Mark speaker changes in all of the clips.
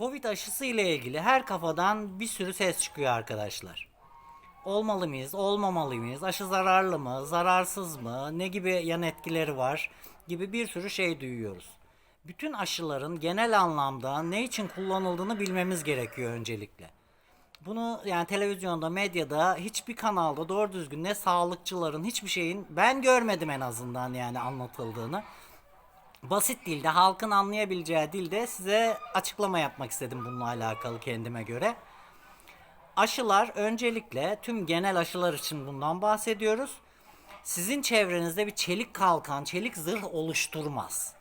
Speaker 1: Covid aşısı ile ilgili her kafadan bir sürü ses çıkıyor arkadaşlar. Olmalı mıyız, olmamalı mıyız? Aşı zararlı mı, zararsız mı? Ne gibi yan etkileri var? Gibi bir sürü şey duyuyoruz. Bütün aşıların genel anlamda ne için kullanıldığını bilmemiz gerekiyor öncelikle. Bunu yani televizyonda, medyada hiçbir kanalda doğru düzgün ne sağlıkçıların hiçbir şeyin ben görmedim en azından yani anlatıldığını. Basit dilde, halkın anlayabileceği dilde size açıklama yapmak istedim bununla alakalı kendime göre. Aşılar öncelikle tüm genel aşılar için bundan bahsediyoruz. Sizin çevrenizde bir çelik kalkan, çelik zırh oluşturmaz.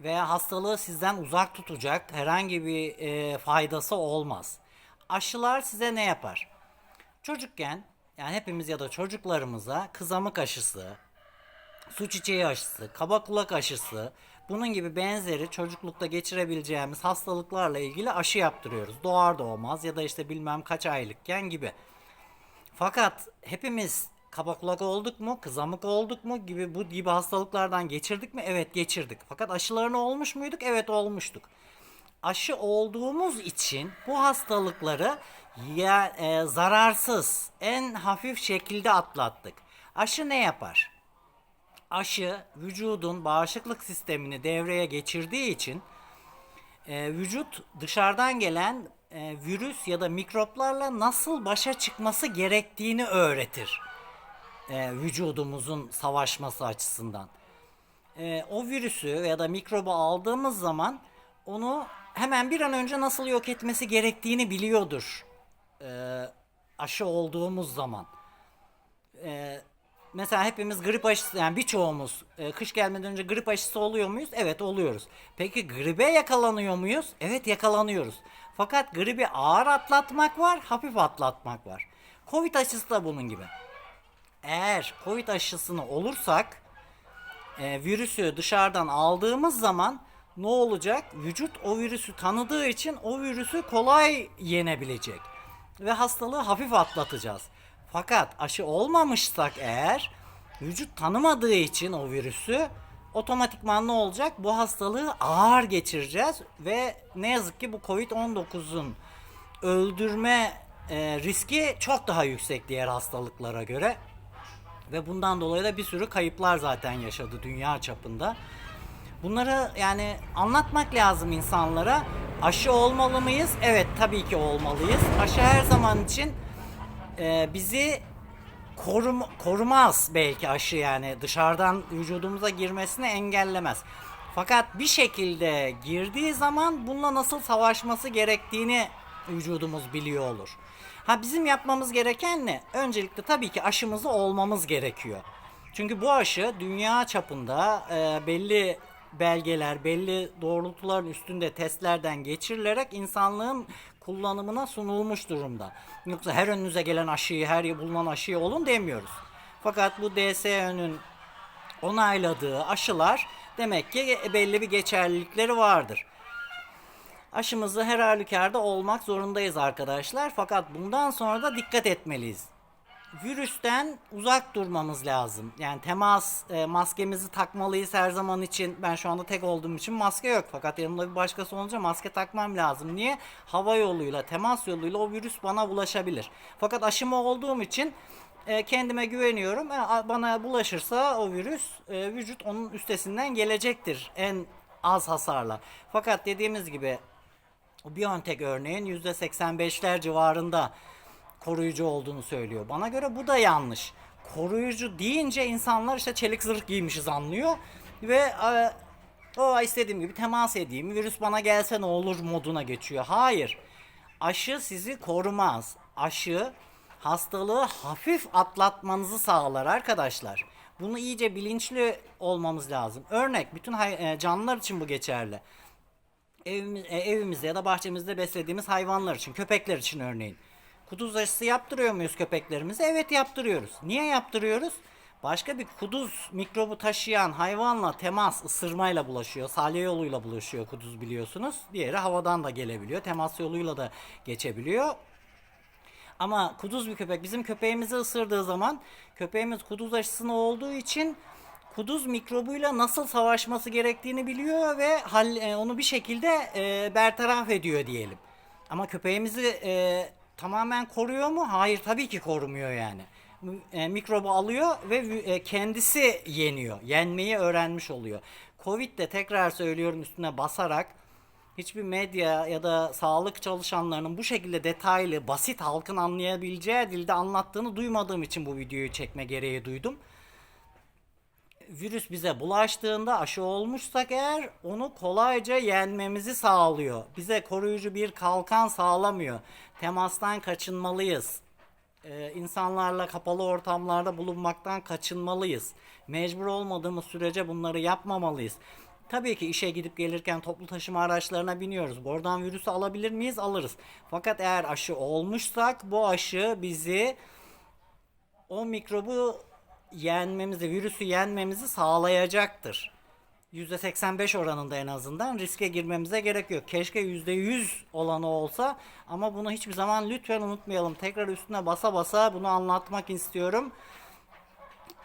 Speaker 1: Veya hastalığı sizden uzak tutacak herhangi bir e, faydası olmaz. Aşılar size ne yapar? Çocukken yani hepimiz ya da çocuklarımıza kızamık aşısı, su çiçeği aşısı, kaba kulak aşısı, bunun gibi benzeri çocuklukta geçirebileceğimiz hastalıklarla ilgili aşı yaptırıyoruz. Doğar doğmaz ya da işte bilmem kaç aylıkken gibi. Fakat hepimiz kaba kulak olduk mu, kızamık olduk mu gibi bu gibi hastalıklardan geçirdik mi? Evet geçirdik. Fakat aşılarını olmuş muyduk? Evet olmuştuk. Aşı olduğumuz için bu hastalıkları ya e, zararsız, en hafif şekilde atlattık. Aşı ne yapar? Aşı vücudun bağışıklık sistemini devreye geçirdiği için e, vücut dışarıdan gelen e, virüs ya da mikroplarla nasıl başa çıkması gerektiğini öğretir. E, vücudumuzun savaşması açısından. E, o virüsü ya da mikrobu aldığımız zaman onu hemen bir an önce nasıl yok etmesi gerektiğini biliyordur. E, aşı olduğumuz zaman e, mesela hepimiz grip aşısı yani birçoğumuz e, kış gelmeden önce grip aşısı oluyor muyuz? Evet oluyoruz. Peki gribe yakalanıyor muyuz? Evet yakalanıyoruz. Fakat gribi ağır atlatmak var, hafif atlatmak var. Covid aşısı da bunun gibi. Eğer Covid aşısını olursak e, virüsü dışarıdan aldığımız zaman ne olacak? Vücut o virüsü tanıdığı için o virüsü kolay yenebilecek ve hastalığı hafif atlatacağız. Fakat aşı olmamışsak eğer vücut tanımadığı için o virüsü otomatikman ne olacak? Bu hastalığı ağır geçireceğiz ve ne yazık ki bu Covid-19'un öldürme e, riski çok daha yüksek diğer hastalıklara göre. Ve bundan dolayı da bir sürü kayıplar zaten yaşadı dünya çapında. Bunları yani anlatmak lazım insanlara. Aşı olmalı mıyız? Evet tabii ki olmalıyız. Aşı her zaman için e, bizi korum, korumaz belki aşı yani dışarıdan vücudumuza girmesini engellemez. Fakat bir şekilde girdiği zaman bununla nasıl savaşması gerektiğini vücudumuz biliyor olur. Ha bizim yapmamız gereken ne? Öncelikle tabii ki aşımızı olmamız gerekiyor. Çünkü bu aşı dünya çapında e, belli belgeler, belli doğrultuların üstünde testlerden geçirilerek insanlığın kullanımına sunulmuş durumda. Yoksa her önünüze gelen aşıyı, her bulunan aşıyı olun demiyoruz. Fakat bu DSÖ'nün onayladığı aşılar demek ki belli bir geçerlilikleri vardır. Aşımızı her halükarda olmak zorundayız arkadaşlar. Fakat bundan sonra da dikkat etmeliyiz. Virüsten uzak durmamız lazım. Yani temas e, maskemizi takmalıyız her zaman için. Ben şu anda tek olduğum için maske yok. Fakat yanımda bir başkası olunca maske takmam lazım. Niye? Hava yoluyla, temas yoluyla o virüs bana bulaşabilir. Fakat aşımı olduğum için e, kendime güveniyorum. E, bana bulaşırsa o virüs e, vücut onun üstesinden gelecektir en az hasarla. Fakat dediğimiz gibi BioNTech örneğin %85'ler civarında koruyucu olduğunu söylüyor. Bana göre bu da yanlış. Koruyucu deyince insanlar işte çelik zırh giymişiz anlıyor ve e, o istediğim gibi temas edeyim, virüs bana gelse ne olur moduna geçiyor. Hayır. Aşı sizi korumaz. Aşı hastalığı hafif atlatmanızı sağlar arkadaşlar. Bunu iyice bilinçli olmamız lazım. Örnek bütün e, canlılar için bu geçerli. Evimiz, e, evimizde ya da bahçemizde beslediğimiz hayvanlar için, köpekler için örneğin. Kuduz aşısı yaptırıyor muyuz köpeklerimize? Evet yaptırıyoruz. Niye yaptırıyoruz? Başka bir kuduz mikrobu taşıyan hayvanla temas ısırmayla bulaşıyor. Salya yoluyla bulaşıyor kuduz biliyorsunuz. Diğeri havadan da gelebiliyor. Temas yoluyla da geçebiliyor. Ama kuduz bir köpek bizim köpeğimizi ısırdığı zaman köpeğimiz kuduz aşısını olduğu için kuduz mikrobuyla nasıl savaşması gerektiğini biliyor ve e, onu bir şekilde e, bertaraf ediyor diyelim. Ama köpeğimizi e, tamamen koruyor mu? Hayır tabii ki korumuyor yani. E, mikrobu alıyor ve e, kendisi yeniyor. Yenmeyi öğrenmiş oluyor. Covid de tekrar söylüyorum üstüne basarak hiçbir medya ya da sağlık çalışanlarının bu şekilde detaylı, basit halkın anlayabileceği dilde anlattığını duymadığım için bu videoyu çekme gereği duydum virüs bize bulaştığında aşı olmuşsak eğer onu kolayca yenmemizi sağlıyor. Bize koruyucu bir kalkan sağlamıyor. Temastan kaçınmalıyız. Ee, insanlarla kapalı ortamlarda bulunmaktan kaçınmalıyız. Mecbur olmadığımız sürece bunları yapmamalıyız. Tabii ki işe gidip gelirken toplu taşıma araçlarına biniyoruz. Oradan virüsü alabilir miyiz? Alırız. Fakat eğer aşı olmuşsak bu aşı bizi o mikrobu yenmemizi, virüsü yenmemizi sağlayacaktır. %85 oranında en azından riske girmemize gerek yok. Keşke %100 olanı olsa ama bunu hiçbir zaman lütfen unutmayalım. Tekrar üstüne basa basa bunu anlatmak istiyorum.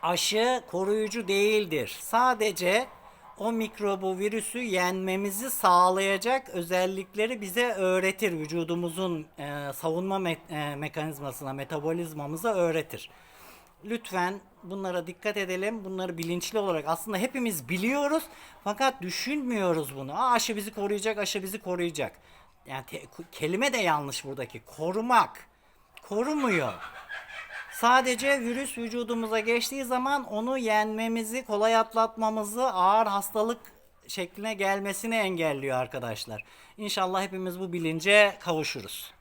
Speaker 1: Aşı koruyucu değildir. Sadece o mikrobu, virüsü yenmemizi sağlayacak özellikleri bize öğretir. Vücudumuzun e, savunma me- e, mekanizmasına, metabolizmamıza öğretir. Lütfen bunlara dikkat edelim. Bunları bilinçli olarak aslında hepimiz biliyoruz fakat düşünmüyoruz bunu. Aa, aşı bizi koruyacak, aşı bizi koruyacak. Yani te- kelime de yanlış buradaki. Korumak. Korumuyor. Sadece virüs vücudumuza geçtiği zaman onu yenmemizi, kolay atlatmamızı, ağır hastalık şekline gelmesini engelliyor arkadaşlar. İnşallah hepimiz bu bilince kavuşuruz.